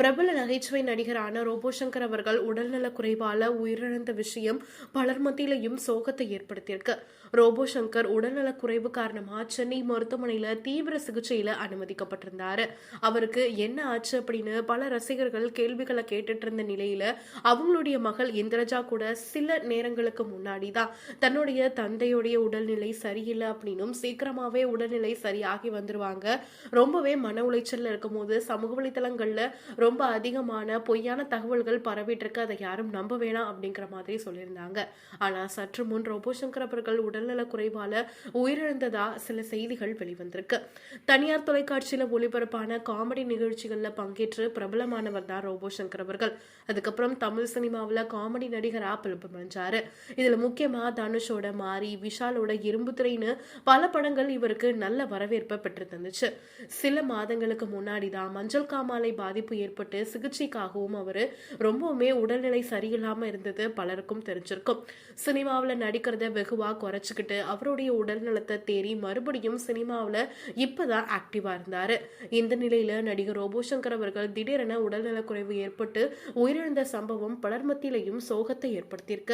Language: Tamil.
பிரபல நகைச்சுவை நடிகரான ரோபோ சங்கர் அவர்கள் உடல்நல குறைவால உயிரிழந்த விஷயம் பலர் மத்தியிலையும் சோகத்தை ஏற்படுத்தியிருக்கு. ரோபோ சங்கர் உடல்நல குறைவு காரணமா சென்னை மருத்துவமனையில தீவிர சிகிச்சையில அனுமதிக்கப்பட்டிருந்தாரு. அவருக்கு என்ன ஆச்சு அப்படின்னு பல ரசிகர்கள் கேள்விகளை கேட்டுட்டு இருந்த நிலையில அவங்களுடைய மகள் இந்திரஜா கூட சில நேரங்களுக்கு முன்னாடி தான் தன்னுடைய தந்தையுடைய உடல்நிலை சரியில்லை அப்படின்னும் சீக்கிரமாவே உடல்நிலை சரியாகி வந்துருவாங்க. ரொம்பவே மன உளைச்சல்ல இருக்கும்போது சமூக வலைத்தளங்கள்ல ரொம்ப அதிகமான பொய்யான தகவல்கள் பரவிட்டு இருக்கு அதை யாரும் நம்ப வேணாம் அப்படிங்கிற மாதிரி சொல்லியிருந்தாங்க. ஆனா சற்று முன் ரோபோ சங்கர் அவர்கள் உடல்நல குறைவால உயிரிழந்ததா சில செய்திகள் வெளிவந்திருக்கு. தனியார் தொலைக்காட்சியில ஒளிபரப்பான காமெடி நிகழ்ச்சிகள்ல பங்கேற்று பிரபலமானவர் தான் ரோபோ சங்கர் அவர்கள். அதுக்கப்புறம் தமிழ் சினிமாவில் காமெடி நடிகரா பிரபலமடைஞ்சாரு இதுல முக்கியமா தனுஷோட மாரி விஷாலோட இரும்பு பல படங்கள் இவருக்கு நல்ல வரவேற்பை பெற்று தந்துச்சு. சில மாதங்களுக்கு முன்னாடி தான் மஞ்சள் காமாலை பாதிப்பு ஏற்பட்டு சிகிச்சைக்காகவும் அவர் ரொம்பவுமே உடல்நிலை சரியில்லாம இருந்தது பலருக்கும் தெரிஞ்சிருக்கும். சினிமாவில் நடிக்கிறத வெகுவா குறைச்சிக்கிட்டு அவருடைய உடல் நலத்தை தேறி மறுபடியும் சினிமாவில் இப்பதான் ஆக்டிவா இருந்தாரு. இந்த நிலையில நடிகர் ரோபோ சங்கர் அவர்கள் திடீரென உடல்நலக்குறைவு ஏற்பட்டு உயிரிழந்த சம்பவம் பலர் மத்தியிலையும் சோகத்தை ஏற்படுத்தியிருக்கு.